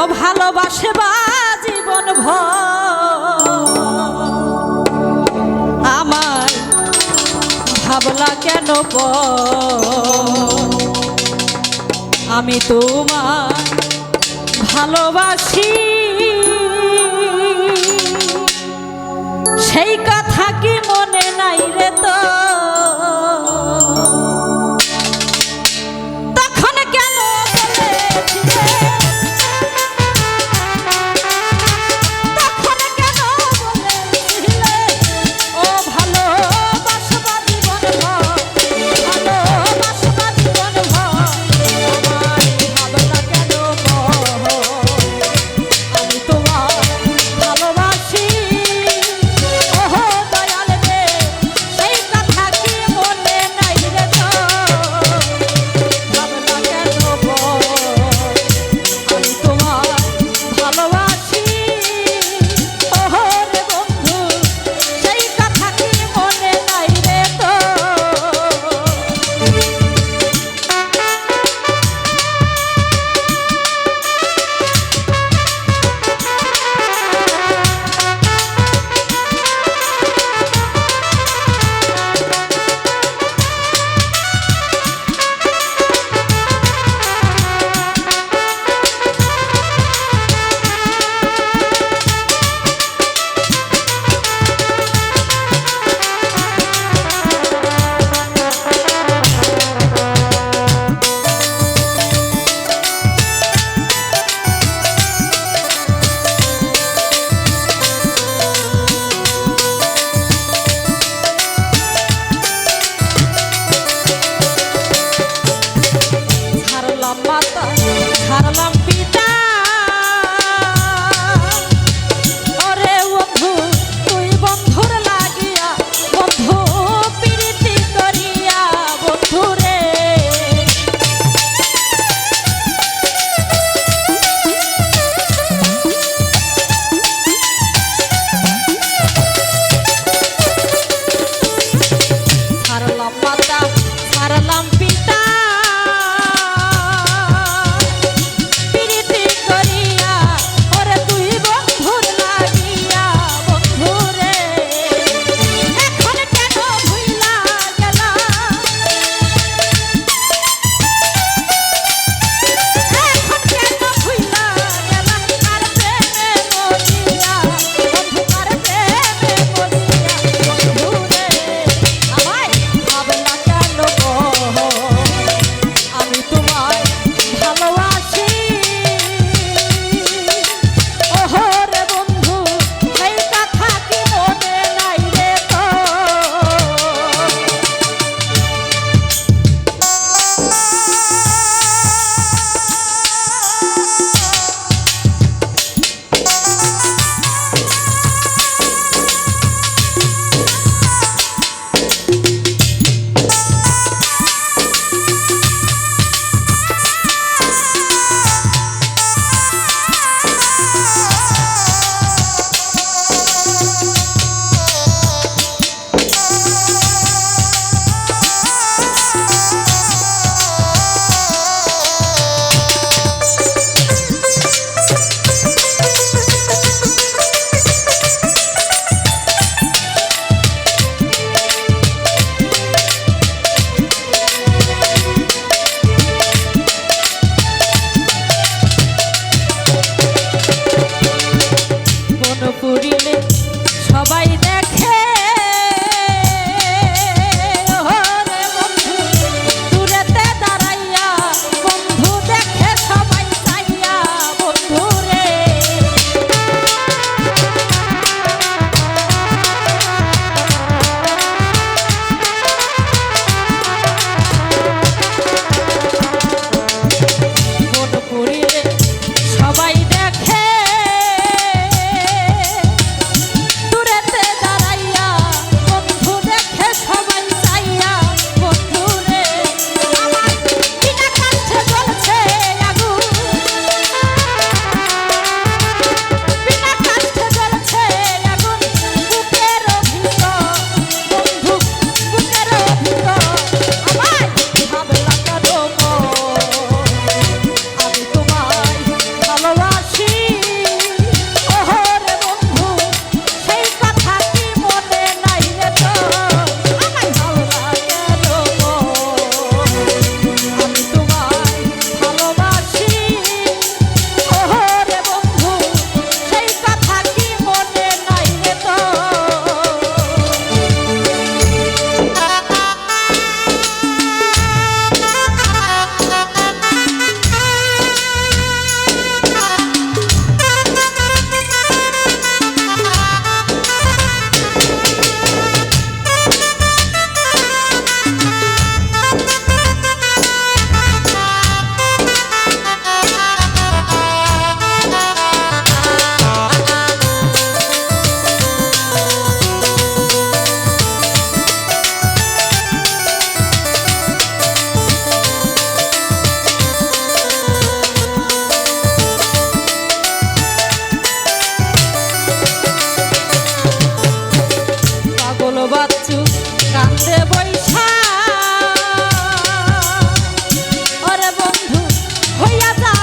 ও ভালোবাসে বা জীবন আমার ভাবলা কেন প আমি তোমার ভালোবাসি। বাচ্চু কান্দে বৈশা। ওরে বন্ধু হইয়া যা।